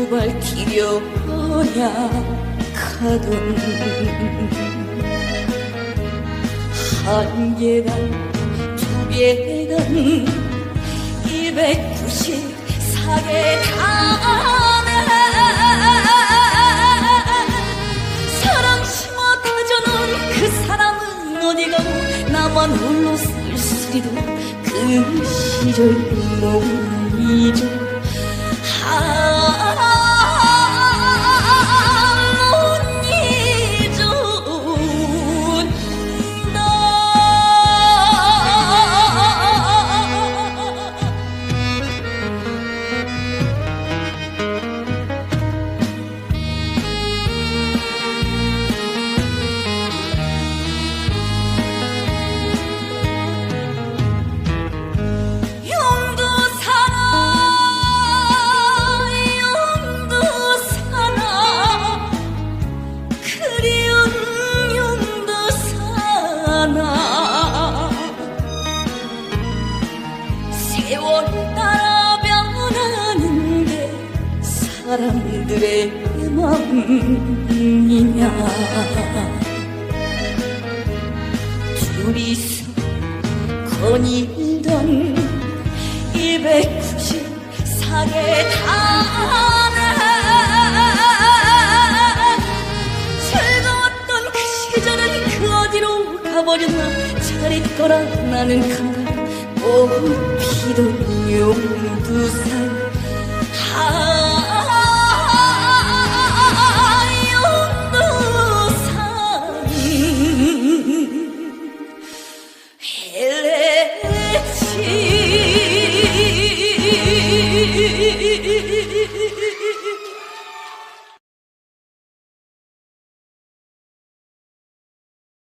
두발 디뎌야 가던 한 계단 두 계단 294계단에 사랑 심어 다져놓은 그 사람은 어디 가고 나만 홀로 쓸쓸히도 그 시절 못 잊어 사나 세월 따라 변하는데 사람들의 마음이냐. 둘이서 거닐던 294개 단에 즐거웠던 그 어디로 가버렸나 잘 있거라 나는 간다 꽃 피던 용두산 하